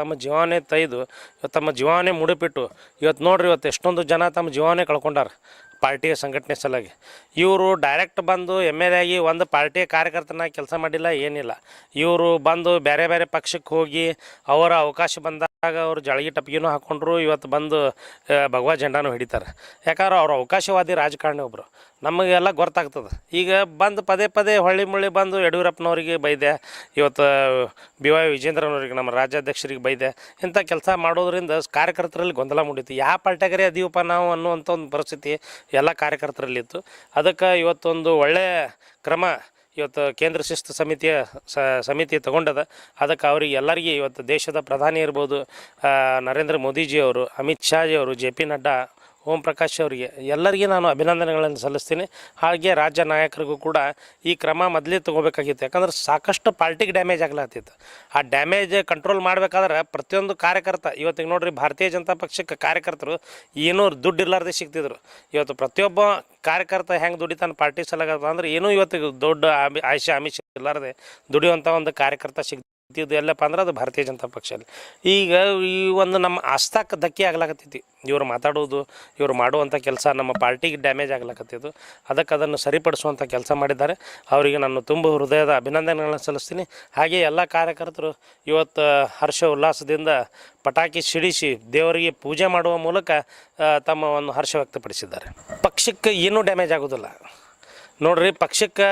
ತಮ್ಮ ಜೀವನೇ ತೈದು ಇವತ್ತು ತಮ್ಮ ಜೀವನೇ ಮುಡಿಪಿಟ್ಟು ಇವತ್ತು ನೋಡ್ರಿ ಇವತ್ತು ಎಷ್ಟೊಂದು ಜನ ತಮ್ಮ ಜೀವನೇ ಕಳ್ಕೊಂಡಾರ. ಪಾರ್ಟಿಯ ಸಂಘಟನೆ ಸಲುವಾಗಿ. ಇವರು ಡೈರೆಕ್ಟ್ ಬಂದು ಎಂ ಎಲ್ ಆಗಿ ಒಂದು ಪಾರ್ಟಿಯ ಕಾರ್ಯಕರ್ತನ ಕೆಲಸ ಮಾಡಿಲ್ಲ, ಏನಿಲ್ಲ. ಇವರು ಬಂದು ಬೇರೆ ಬೇರೆ ಪಕ್ಷಕ್ಕೆ ಹೋಗಿ ಅವರ ಅವಕಾಶ ಬಂದಾಗ ಅವರು ಜಳಗಿ ಟಪ್ಗಿನೂ ಹಾಕ್ಕೊಂಡ್ರು ಇವತ್ತು ಬಂದು ಭಗವ ಜೆಂಡಾನು ಹಿಡಿತಾರೆ. ಯಾಕಂದ್ರೆ ಅವ್ರು ಅವಕಾಶವಾದಿ ರಾಜಕಾರಣಿ ಒಬ್ಬರು ನಮಗೆಲ್ಲ ಗೊತ್ತಾಗ್ತದೆ. ಈಗ ಬಂದು ಪದೇ ಪದೇ ಹೊಳ್ಳಿ ಮುಳ್ಳಿ ಬಂದು ಯಡಿಯೂರಪ್ಪನವ್ರಿಗೆ ಬೈದೆ, ಇವತ್ತು ಬಿ ವೈ ವಿಜೇಂದ್ರನವ್ರಿಗೆ, ನಮ್ಮ ರಾಜ್ಯಾಧ್ಯಕ್ಷರಿಗೆ ಬೈದೆ, ಇಂಥ ಕೆಲಸ ಮಾಡೋದ್ರಿಂದ ಕಾರ್ಯಕರ್ತರಲ್ಲಿ ಗೊಂದಲ ಮೂಡಿತು. ಯಾವ ಪಾರ್ಟಿಯಾಗರೇ ಅದೀವಪ್ಪ ನಾವು ಅನ್ನುವಂಥ ಒಂದು ಪರಿಸ್ಥಿತಿ ಎಲ್ಲ ಕಾರ್ಯಕರ್ತರಲ್ಲಿತ್ತು ಅದಕ್ಕೆ ಇವತ್ತೊಂದು ಒಳ್ಳೆಯ ಕ್ರಮ ಇವತ್ತು ಕೇಂದ್ರ ಶಿಸ್ತು ಸಮಿತಿಯ ಸಮಿತಿ ತಗೊಂಡದ. ಅದಕ್ಕೆ ಅವರಿಗೆ ಎಲ್ಲರಿಗೆ ಇವತ್ತು ದೇಶದ ಪ್ರಧಾನಿ ಇರ್ಬೋದು ನರೇಂದ್ರ ಮೋದಿಜಿಯವರು, ಅಮಿತ್ ಶಾಜಿ ಅವರು ಜೆ ಪಿ ನಡ್ಡಾ ಓಂ ಪ್ರಕಾಶ್ ಅವರಿಗೆ ಎಲ್ಲರಿಗೆ ನಾನು ಅಭಿನಂದನೆಗಳನ್ನು ಸಲ್ಲಿಸ್ತೀನಿ. ಹಾಗೆ ರಾಜ್ಯ ನಾಯಕರಿಗೂ ಕೂಡ ಈ ಕ್ರಮ ಮೊದಲೇ ತೊಗೋಬೇಕಾಗಿತ್ತು. ಯಾಕಂದ್ರೆ ಸಾಕಷ್ಟು ಪಾರ್ಟಿಗೆ ಡ್ಯಾಮೇಜ್ ಆಗ್ಲತ್ತಿತ್ತು ಆ ಡ್ಯಾಮೇಜ್ ಕಂಟ್ರೋಲ್ ಮಾಡಬೇಕಾದ್ರೆ ಪ್ರತಿಯೊಂದು ಕಾರ್ಯಕರ್ತ, ಇವತ್ತಿಗೆ ನೋಡಿರಿ ಭಾರತೀಯ ಜನತಾ ಪಕ್ಷಕ್ಕೆ ಕಾರ್ಯಕರ್ತರು ಏನೂ ದುಡ್ಡು ಇರ್ಲಾರ್ದೆ ಸಿಗ್ತಿದ್ರು. ಇವತ್ತು ಪ್ರತಿಯೊಬ್ಬ ಕಾರ್ಯಕರ್ತ ಹೆಂಗೆ ದುಡಿತಾನೆ ಪಾರ್ಟಿ ಸಲಗತ್ತ ಅಂದ್ರೆ ಏನೂ ಇವತ್ತಿಗೆ ದೊಡ್ಡ ಆಮಿ ಆಯುಷ್ಯ ಆಮಿಷ ಇರಲಾರ್ದೆ ದುಡಿಯುವಂಥ ಒಂದು ಕಾರ್ಯಕರ್ತ ಸಿಗ್ ಇದು ಎಲ್ಲಪ್ಪ ಅಂದ್ರೆ ಅದು ಭಾರತೀಯ ಜನತಾ ಪಕ್ಷದಲ್ಲಿ ಈಗ ಈ ಒಂದು ನಮ್ಮ ಆಸ್ಥಾಕ್ಕೆ ಧಕ್ಕೆ ಆಗ್ಲಾಕತ್ತೈತಿ. ಇವರು ಮಾತಾಡೋದು, ಇವರು ಮಾಡುವಂಥ ಕೆಲಸ ನಮ್ಮ ಪಾರ್ಟಿಗೆ ಡ್ಯಾಮೇಜ್ ಆಗ್ಲಾಕತ್ತಿದ್ದು ಅದಕ್ಕೆ ಅದನ್ನು ಸರಿಪಡಿಸುವಂಥ ಕೆಲಸ ಮಾಡಿದ್ದಾರೆ. ಅವರಿಗೆ ನಾನು ತುಂಬ ಹೃದಯದ ಅಭಿನಂದನೆಗಳನ್ನು ಸಲ್ಲಿಸ್ತೀನಿ. ಹಾಗೆ ಎಲ್ಲ ಕಾರ್ಯಕರ್ತರು ಇವತ್ತು ಹರ್ಷ ಉಲ್ಲಾಸದಿಂದ ಪಟಾಕಿ ಸಿಡಿಸಿ ದೇವರಿಗೆ ಪೂಜೆ ಮಾಡುವ ಮೂಲಕ ತಮ್ಮ ಒಂದು ಹರ್ಷ ವ್ಯಕ್ತಪಡಿಸಿದ್ದಾರೆ. ಪಕ್ಷಕ್ಕೆ ಏನೂ ಡ್ಯಾಮೇಜ್ ಆಗೋದಿಲ್ಲ. ನೋಡ್ರಿ ಪಕ್ಷಕ್ಕೆ,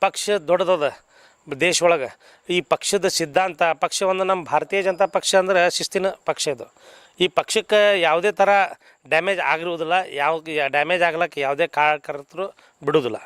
ಪಕ್ಷ ದೊಡ್ಡದದ. ದೇಶ ಒಳಗೆ ಈ ಪಕ್ಷದ ಸಿದ್ಧಾಂತ ಪಕ್ಷ ಒಂದು ನಮ್ಮ ಭಾರತೀಯ ಜನತಾ ಪಕ್ಷ ಅಂದ್ರೆ ಶಿಸ್ತಿನ ಪಕ್ಷ ಇದು. ಈ ಪಕ್ಷಕ್ಕೆ ಯಾವುದೇ ಥರ ಡ್ಯಾಮೇಜ್ ಆಗಿರುವುದಿಲ್ಲ. ಯಾವ, ಡ್ಯಾಮೇಜ್ ಆಗ್ಲಿಕ್ಕೆ ಯಾವುದೇ ಕಾರ್ಯಕರ್ತರು ಬಿಡುವುದಿಲ್ಲ.